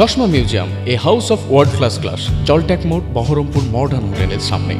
চশমা museum, a house of world class class জলট্যাক মোড়, Berhampore modern হোটেলের সামনে।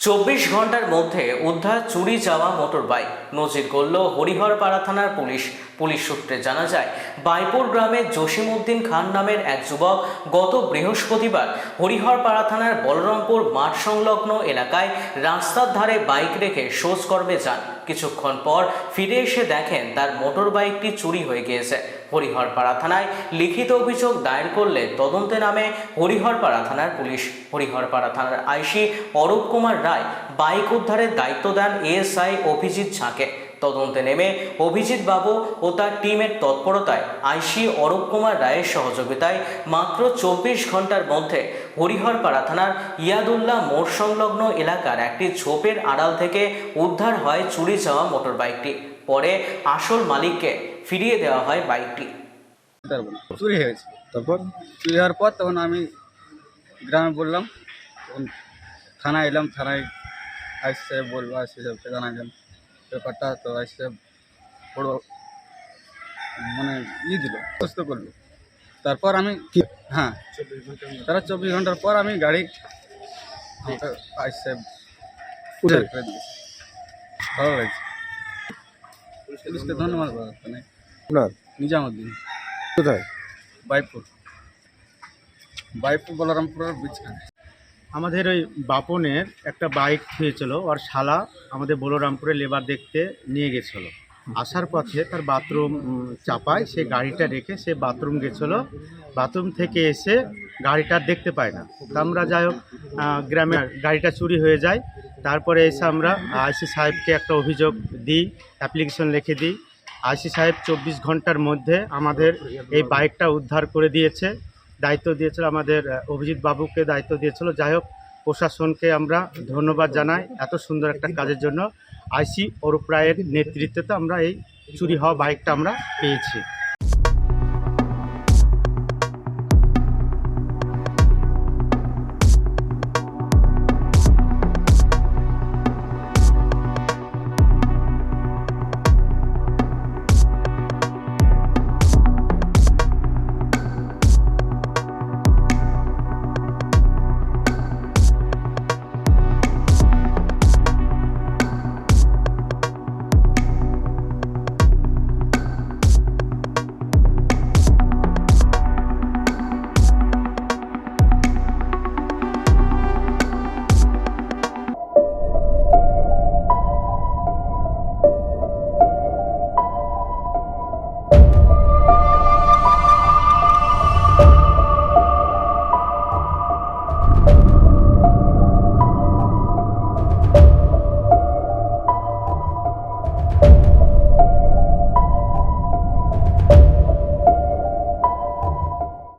চব্বিশ ঘণ্টার মধ্যে উদ্ধার চুরি যাওয়া মোটর বাইক নজির করল হরিহরপাড়া থানার পুলিশ। পুলিশ সূত্রে জানা যায়, বাইপুর গ্রামের জসিমউদ্দিন খান নামের এক যুবক গত বৃহস্পতিবার হরিহরপাড়া থানার বলরামপুর মাঠ সংলগ্ন এলাকায় রাস্তার ধারে বাইক রেখে শোচ কর্মে যান। কিছুক্ষণ পর ফিরে এসে দেখেন তার মোটর বাইকটি চুরি হয়ে গিয়েছে। হরিহরপাড়া থানায় লিখিত অভিযোগ দায়ের করলে তদন্তে নামে হরিহরপাড়া থানার পুলিশ। হরিহরপাড়া থানার আইসি অরূপ কুমার রায় বাইক উদ্ধারের দায়িত্ব দেন এএসআই অভিজিৎ ঝাঁকে। তদন্তে নেমে অভিজিৎ বাবু ও তার টিমের তৎপরতায় আইসি অরূপ কুমার রায়ের সহযোগিতায় মাত্র চব্বিশ ঘণ্টার মধ্যে হরিহরপাড়া থানার ইয়াদুল্লাহ মোড় সংলগ্ন এলাকার একটি ঝোপের আড়াল থেকে উদ্ধার হয় চুরি যাওয়া মোটর বাইকটি পরে আসল মালিককে ফিরিয়ে দেওয়া হয় বাইকটি। চুরি হয়ে গেছে। তারপর চুরি হওয়ার পর তখন আমি গ্রামে বললাম তখন থানায় এলাম থানায় আইস সাহেব বলব আইসি সাহেবকে জানালাম ব্যাপারটা তো আইসি সাহেব বড় মানে ই দিল সুস্থ করল। তারপর আমি কি? হ্যাঁ তারা চব্বিশ ঘণ্টার পর আমি গাড়ি আইস সাহেব কোথায়? করে দিয়েছে ভালো লাগছে। পুলিশকে ধন্যবাদ মানে আপনার? নিজামুদ্দিন। কোথায়? বাইপুর বাইপুর বলরামপুরের বিচখানে আমাদের ওই বাপনের একটা বাইক হয়েছিল ওর শালা আমাদের বলরামপুরে লেবার দেখতে নিয়ে গেছিল। আসার পথে তার বাথরুম চাপায় সে গাড়িটা রেখে সে বাথরুম গেছিল। বাথরুম থেকে এসে গাড়িটা আর দেখতে পায় না। তা আমরা যাই হোক গ্রামে গাড়িটা চুরি হয়ে যায়। তারপরে এসে আমরা আইসি সাহেবকে একটা অভিযোগ দিই অ্যাপ্লিকেশন লিখে দিই। আইসি সাহেব চব্বিশ ঘণ্টার মধ্যে আমাদের এই বাইকটা উদ্ধার করে দিয়েছে, দায়িত্ব দিয়েছিল আমাদের অভিজিৎ বাবুকে দায়িত্ব দিয়েছিল। যাই হোক, প্রশাসনকে আমরা ধন্যবাদ জানাই এত সুন্দর একটা কাজের জন্য। আইসি অরূপ রায়ের নেতৃত্বে তো আমরা এই চুরি হওয়া বাইকটা আমরা পেয়েছি।